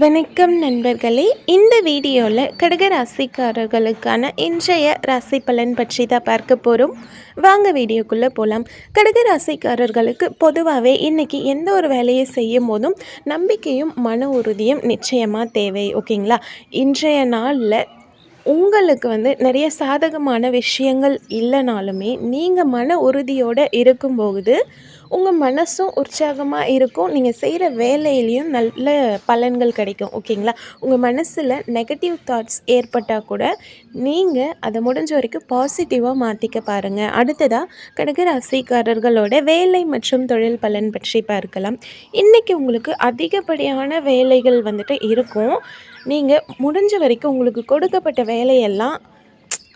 வணக்கம் நண்பர்களே. இந்த வீடியோவில் கடக ராசிக்காரர்களுக்கான இன்றைய ராசி பலன் பற்றி தான் பார்க்க போகிறோம் வாங்க வீடியோக்குள்ளே போகலாம் கடக ராசிக்காரர்களுக்கு பொதுவாகவே இன்றைக்கி எந்த ஒரு வேலையை செய்யும் போதும் நம்பிக்கையும் மன உறுதியும் நிச்சயமாக தேவை. ஓகேங்களா? இன்றைய நாளில் உங்களுக்கு வந்து நிறைய சாதகமான விஷயங்கள் இல்லைனாலுமே நீங்கள் மன உறுதியோடு இருக்கும்போது உங்கள் மனசும் உற்சாகமாக இருக்கும். நீங்கள் செய்கிற வேலையிலையும் நல்ல பலன்கள் கிடைக்கும். ஓகேங்களா? உங்கள் மனசில் நெகட்டிவ் தாட்ஸ் ஏற்பட்டால் கூட நீங்கள் அதை முடிஞ்ச வரைக்கும் பாசிட்டிவாக மாற்றிக்க பாருங்கள் அடுத்ததாக கடகராசிக்காரர்களோட வேலை மற்றும் தொழில் பலன் பற்றி பார்க்கலாம். இன்றைக்கி உங்களுக்கு அதிகப்படியான வேலைகள் வந்துட்டு இருக்கும். நீங்கள் முடிஞ்ச வரைக்கும் உங்களுக்கு கொடுக்கப்பட்ட வேலையெல்லாம்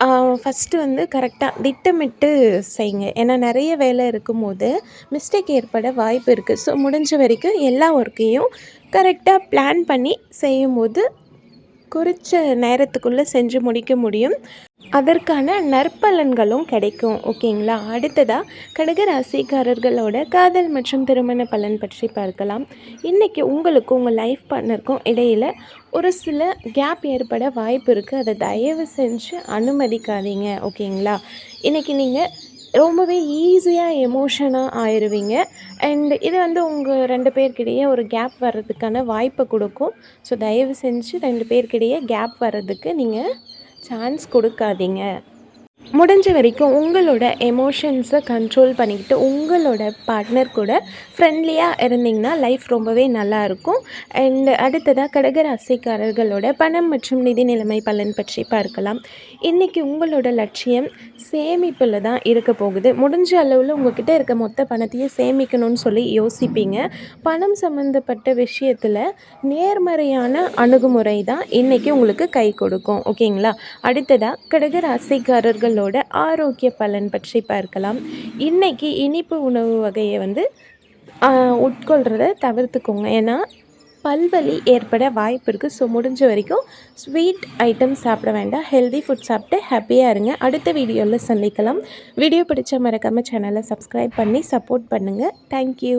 ஃபஸ்ட்டு வந்து கரெக்டாக திட்டமிட்டு செய்யுங்க. ஏன்னா நிறைய வேலை இருக்கும்போது மிஸ்டேக் ஏற்பட வாய்ப்பு இருக்குது ஸோ முடிஞ்ச வரைக்கும் எல்லா ஒர்க்கையும் கரெக்டாக பிளான் பண்ணி செய்யும்போது குறித்த நேரத்துக்குள்ளே செஞ்சு முடிக்க முடியும். அதற்கான நற்பலன்களும் கிடைக்கும் ஓகேங்களா? அடுத்ததாக கடக ராசிக்காரர்களோட காதல் மற்றும் திருமண பலன் பற்றி பார்க்கலாம். இன்றைக்கி உங்களுக்கும் உங்கள் லைஃப் பார்ட்னருக்கும் இடையில் ஒரு சில கேப் ஏற்பட வாய்ப்பு இருக்குது அதை தயவு செஞ்சு அனுமதிக்காதீங்க ஓகேங்களா? இன்றைக்கி நீங்கள் ரொம்பவே ஈஸியாக எமோஷனாக ஆயிடுவீங்க அண்ட் இது வந்து உங்கள் ரெண்டு பேர்க்கிடையே ஒரு கேப் வர்றதுக்கான வாய்ப்பை கொடுக்கும். ஸோ தயவு செஞ்சு ரெண்டு பேர்க்கிடையே கேப் வர்றதுக்கு நீங்கள் சான்ஸ் கொடுக்காதீங்க. முடிஞ்ச வரைக்கும் உங்களோட எமோஷன்ஸை கண்ட்ரோல் பண்ணிக்கிட்டு உங்களோட பார்ட்னர் கூட ஃப்ரெண்ட்லியாக இருந்திங்கன்னா லைஃப் ரொம்பவே நல்லாயிருக்கும் அண்ட் அடுத்ததாக கடகராசிக்காரர்களோட பணம் மற்றும் நிதி நிலைமை பலன் பற்றி பார்க்கலாம். இன்றைக்கி உங்களோட லட்சியம் சேமிப்பில் தான் இருக்க போகுது. முடிஞ்ச அளவில் உங்கள்கிட்ட இருக்க மொத்த பணத்தையும் சேமிக்கணும்னு சொல்லி யோசிப்பீங்க. பணம் சம்மந்தப்பட்ட விஷயத்தில் நேர்மறையான அணுகுமுறை தான் இன்றைக்கி உங்களுக்கு கை கொடுக்கும். ஓகேங்களா? அடுத்ததாக கடகராசிக்காரர்கள் உங்களோட ஆரோக்கிய பலன் பற்றி பார்க்கலாம். இன்றைக்கி இனிப்பு உணவு வகையை வந்து உட்கொள்கிறத தவிர்த்துக்கோங்க. ஏன்னா பல்வலி ஏற்பட வாய்ப்பு இருக்குது ஸோ முடிஞ்ச வரைக்கும் ஸ்வீட் ஐட்டம் சாப்பிட வேண்டாம். ஹெல்தி ஃபுட் சாப்பிட்டு ஹாப்பியாக இருங்க. அடுத்த வீடியோவில் சந்திக்கலாம். வீடியோ பிடிச்ச மறக்காமல் சேனலை சப்ஸ்கிரைப் பண்ணி சப்போர்ட் பண்ணுங்கள் தேங்க்யூ